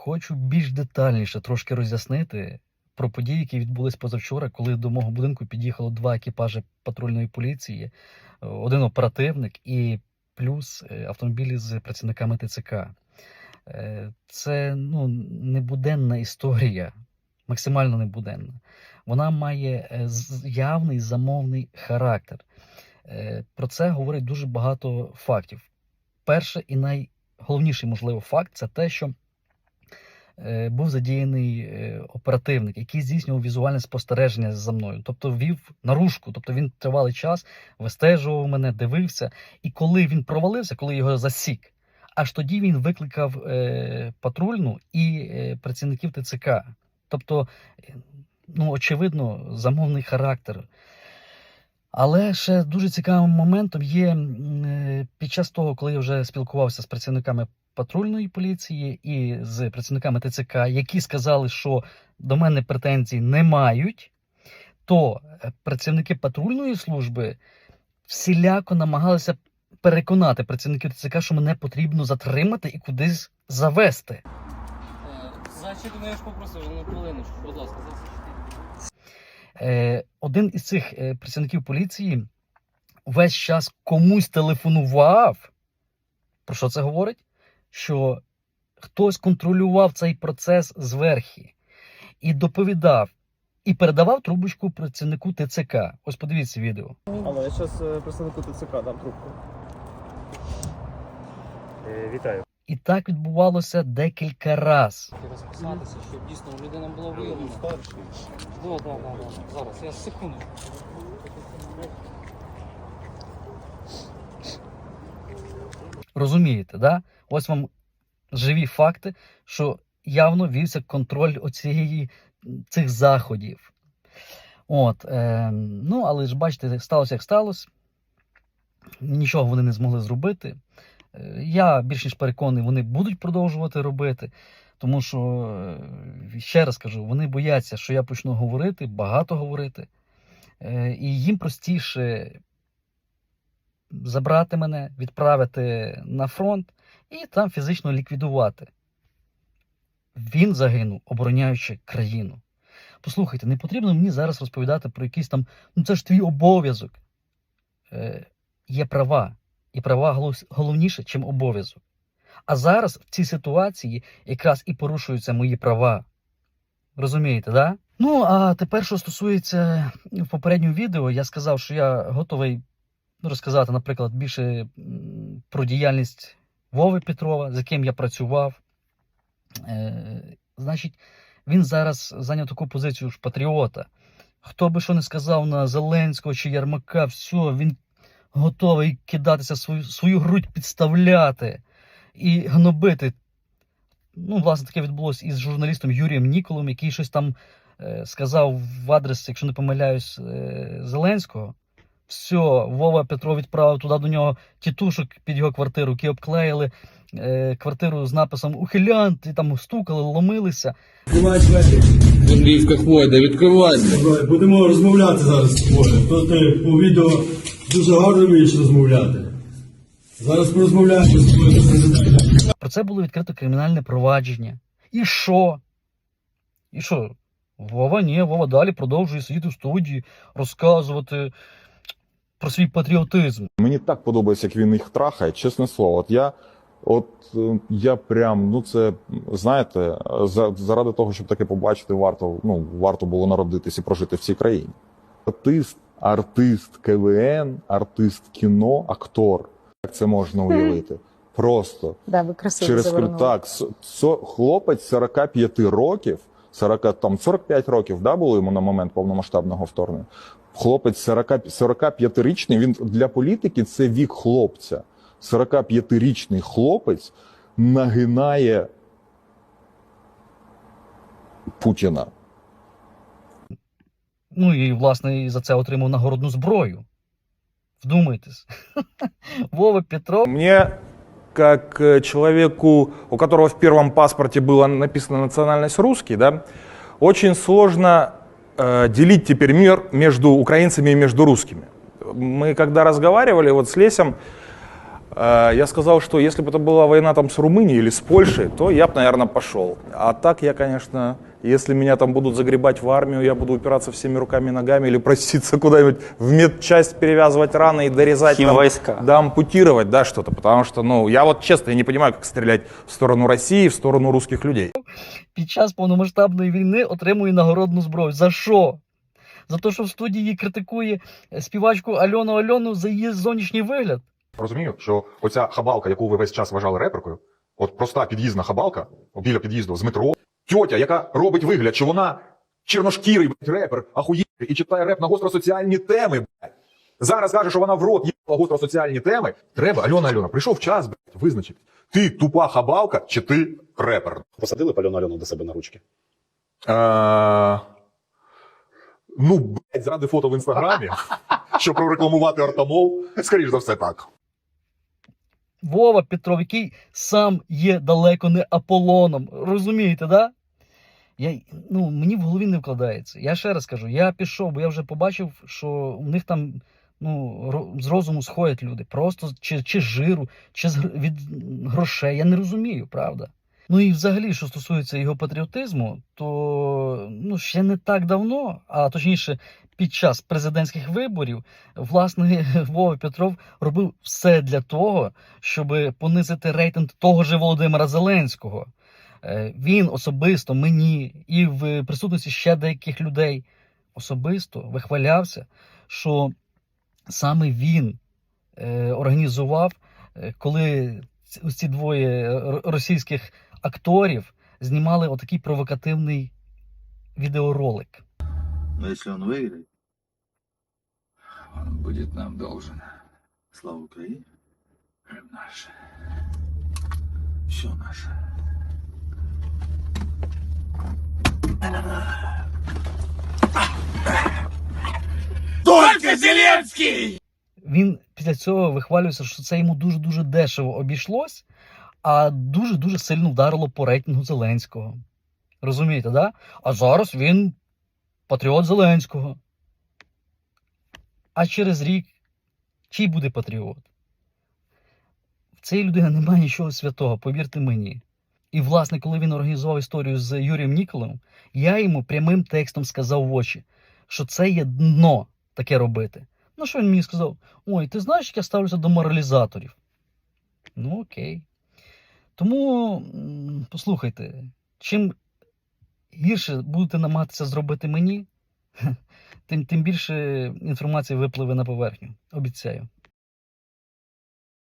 Хочу більш детальніше трошки роз'яснити про події, які відбулись позавчора, коли до мого будинку під'їхало два екіпажі патрульної поліції, один оперативник і плюс е, автомобілі з працівниками ТЦК. Е, Це ну, небуденна історія, максимально небуденна. Вона має е, явний замовний характер. Про це говорить дуже багато фактів. Перше і найголовніший, можливо, факт це те, що був задіяний е, оперативник, який здійснював візуальне спостереження за мною, тобто вів наружку, тобто він тривалий час вистежував мене, дивився. І коли він провалився, коли його засік, аж тоді він викликав е, патрульну і е, працівників ТЦК. Тобто, е, ну, очевидно, замовний характер. Але ще дуже цікавим моментом є е, під час того, коли я вже спілкувався з працівниками патрульної поліції і з працівниками ТЦК, які сказали, що до мене претензій не мають, то е, працівники патрульної служби всіляко намагалися переконати працівників ТЦК, що мене потрібно затримати і кудись завести. Е, Зачекайте, ну я ж попросив, ну хвилиночку, будь ласка. Е, один із цих працівників поліції весь час комусь телефонував. Про що це говорить? Що хтось контролював цей процес зверхи і доповідав, і передавав трубочку працівнику ТЦК. Ось подивіться відео. Алло, я зараз представнику ТЦК дам трубку. Е, Вітаю. І так відбувалося декілька разів. Хотів розписатися, щоб дійсно людина була виявлена. Старший. Да, да, да, да. Зараз, я секунду. Розумієте, да? Ось вам живі факти, що явно вівся контроль оцієї, цих заходів. От, е, ну, але ж бачите, сталося як сталося. Нічого вони не змогли зробити. Е, Я більш ніж переконаний, вони будуть продовжувати робити. Тому що, е, ще раз кажу, вони бояться, що я почну говорити, багато говорити. Е, І їм простіше забрати мене, відправити на фронт і там фізично ліквідувати. Він загинув, обороняючи країну. Послухайте, не потрібно мені зараз розповідати про якийсь там, ну це ж твій обов'язок. Е, є права. І права головніше, чим обов'язок. А зараз в цій ситуації якраз і порушуються мої права. Розумієте, да? Ну, а тепер, що стосується в попереднього відео, я сказав, що я готовий розказати, наприклад, більше про діяльність Вови Петрова, з яким я працював. Е, значить, він зараз зайняв таку позицію ж патріота. Хто би що не сказав на Зеленського чи Ярмака, все, він готовий кидатися свою, свою грудь підставляти і гнобити. Ну, власне, таке відбулося із журналістом Юрієм Ніколом, який щось там е, сказав в адрес, якщо не помиляюсь, е, Зеленського. Все, Вова Петро відправив туди до нього тітушок під його квартиру, які обклеїли е, квартиру з написом Ухилянт, і там стукали, ломилися. Відкривай. Андріївка Хвойда, відкривай. Будемо розмовляти зараз з тобою. То ти по відео дуже гарно вмієш розмовляти. Зараз порозмовляємо з тобою. Про це було відкрито кримінальне провадження. І що? І що? Вова ні, Вова далі продовжує сидіти в студії, розказувати про свій патріотизм. Мені так подобається, як він їх трахає, чесне слово. От я, от е, я прям, ну це знаєте, за, заради того, щоб таке побачити, варто, ну, варто було народитись і прожити в цій країні. Артист, артист КВН, артист кіно, актор. Як це можна уявити? Просто Да, ви красиво через завернули. так, с- со- хлопець 45 років, 40, там 45 років да, було йому на момент повномасштабного вторгнення. Хлопець 40, 45-річний, він для політики це вік хлопця. 45-річний хлопець нагинає Путіна. Ну і, власне, і за це отримав нагородну зброю. Вдумайтесь. Вова Петров Мне, как э, человеку, у которого в первом паспорте была написана национальность русский, да, очень сложно э, делить теперь мир между украинцами и между русскими. Мы когда разговаривали вот с Лесем, Э, Я сказал, что если бы это была война там с Румынией или с Польшей, то я бы, наверное, пошел. А так я, конечно, если меня там будут загребать в армию, я буду упираться всеми руками и ногами или проситься куда-нибудь в медчасть перевязывать раны и дорезать. там, Химвойска. Да, ампутировать, да, что-то. Потому что, ну, я вот честно, я не понимаю, как стрелять в сторону России, в сторону русских людей. Під час повномасштабної війни отримує нагородну зброю. За що? За те, що в студії критикує е, співачку Альону Альону за її зовнішній вигляд. Розумію, що оця хабалка, яку ви весь час вважали реперкою, от проста під'їзна хабалка біля під'їзду з метро, тьотя, яка робить вигляд, що вона чорношкірий репер, ахуєнний, і читає реп на гостросоціальні теми. Блядь. Зараз каже, що вона в рот їбала гостросоціальні теми. Треба, Альона Альона, прийшов час, блядь, визначити. Ти тупа хабалка чи ти репер? Посадили б Альону Альону до себе на ручки. Е, ну, блядь, заради фото в інстаграмі, щоб прорекламувати Артамол, скоріш за все так. Вова Петров, який сам є далеко не Аполлоном. Розумієте, да? Я, ну, мені в голові не вкладається. Я ще раз кажу, я пішов, бо я вже побачив, що у них там ну, з розуму сходять люди. Просто чи, чи з жиру, чи з від грошей. Я не розумію, правда. Ну і взагалі, що стосується його патріотизму, то ну, ще не так давно, а точніше, під час президентських виборів, власне, Вова Петров робив все для того, щоб понизити рейтинг того же Володимира Зеленського. Е, Він особисто мені і в присутності ще деяких людей особисто вихвалявся, що саме він е, організував, е, коли ці- двоє російських акторів знімали отакий провокативний відеоролик. Но если он выиграет, Он будет нам должен. слава Украине, Наше. все наше. Він після цього вихвалювався, що це йому дуже дуже дешево обійшлось, а дуже дуже сильно вдарило по рейтингу Зеленського. Розумієте, да? А зараз він патріот Зеленського. А через рік чий буде патріот? В цієї людини немає нічого святого, повірте мені. І, власне, коли він організував історію з Юрієм Ніколем, я йому прямим текстом сказав в очі, що це є дно таке робити. Ну, що він мені сказав? Ой, ти знаєш, як я ставлюся до моралізаторів? Ну, окей. Тому послухайте, чим гірше будете намагатися зробити мені, тим, тим більше інформації випливе на поверхню. Обіцяю.